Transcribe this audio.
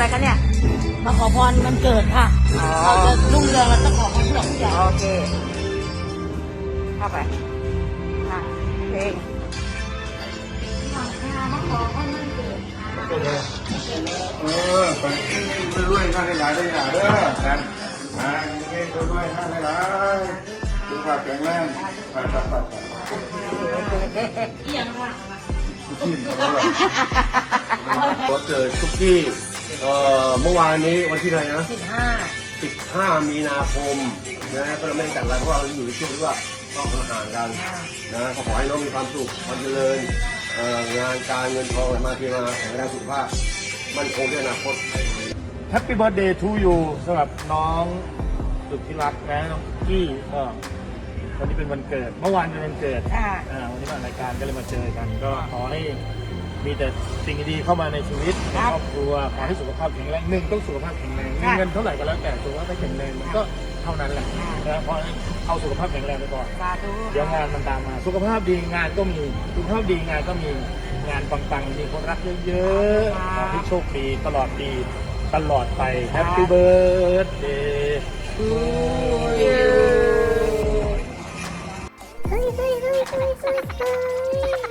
อะไรคะเนี่ย มาขอพรมันเกิดค่ะอ๋อ เราจะรุ่งเรืองเราต้องขอพรผู้หลักผู้ใหญ่โอเค เข้าไปอะเพลงมาขอพรมันเกิดเออไปรวยๆข้างหลายได้หลายเด้อกันอ่าเงี้ยรวยๆข้างหลายๆสุขภาพแข็งแรงไปไปไปไปเอียงค่ะวันเกิดทุกที่ เอ่อเมื่อวานนี้วันที่ไหนนะ สิบห้า15 มีนาคมนะก็เราไม่ได้จัดอะไรเพราะว่าเราอยู่ในช่วงที่ว่าต้องห่างกันนะก็ขอให้น้องมีความสุขความเจริญเอ่องานการเงินทองไหลมาเทมาแข็งแรงสุขภาพมั่นคงในอนาคต แฮปปี้เบิร์ดเดย์ทูยูสำหรับน้องสุดที่รักนะน้องกี้ก็วันนี้เป็นวันเกิด เมื่อวานเป็นวันเกิดอ่าอ่าวันนี้มารายการก็เลยมาเจอกัน ก็ขอให้ มีแต่สิ่งดีๆเข้ามาในชีวิตในครอบครัวขอให้สุขภาพแข็งแรงหนึ่งต้องสุขภาพแข็งแรงมีเงินเท่าไหร่ก็แล้วแต่สุขภาพไม่แข็งแรงมันก็เท่านั้นแหละนะเพราะฉะนั้นเอาสุขภาพแข็งแรงไปก่อนสาธุเดี๋ยวงานมันตามมา สุขภาพดีงานก็มีสุขภาพดีงานก็มีงานปังๆมีคนรักเยอะๆขอให้โชคดีตลอดปีตลอดไปแฮปปี้เบิร์ดเดย์ทูยู Hui, hui, hui, hui, hui, hui.